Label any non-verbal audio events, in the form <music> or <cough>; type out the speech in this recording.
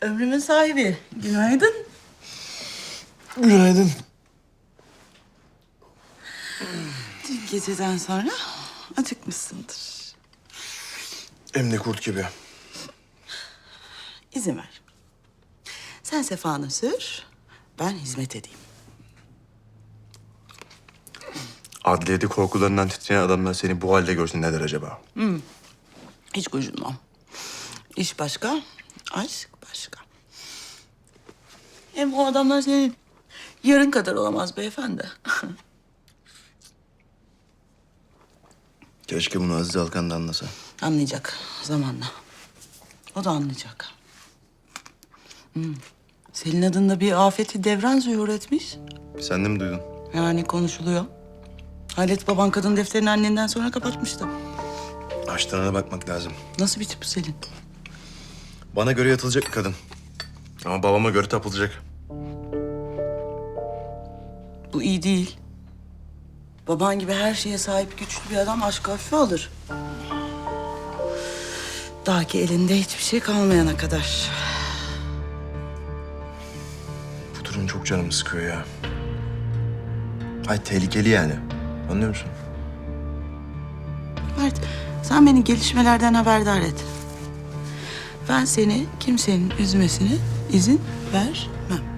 Ömrümün sahibi. Günaydın. Günaydın. Dün geceden sonra acıkmışsındır. Hem de kurt gibi. İzin ver. Sen sefanı sür, ben hizmet edeyim. Adliyede korkularından titreyen adamlar seni bu halde görsün ne der acaba? Hiç gocunmam. İş başka, aşk başka. Hem o adamlar senin yarın kadar olamaz beyefendi. <laughs> Keşke bunu Aziz Alkan da anlasa. Anlayacak zamanla. O da anlayacak. Hmm. Selin adında bir afeti devran zuhur etmiş. Sen de mi duydun? Yani konuşuluyor. Halet baban kadın defterini annenden sonra kapatmıştı. Açtığına bakmak lazım. Nasıl bir tip bu Selin? Bana göre yatılacak bir kadın. Ama babama göre tapılacak. Bu iyi değil. Baban gibi her şeye sahip güçlü bir adam aşk hafife alır. Daha ki elinde hiçbir şey kalmayana kadar. Bu durum çok canımı sıkıyor ya. Ay tehlikeli yani. Anlıyor musun? Mert, sen beni gelişmelerden haberdar et. Ben seni kimsenin üzmesine izin vermem.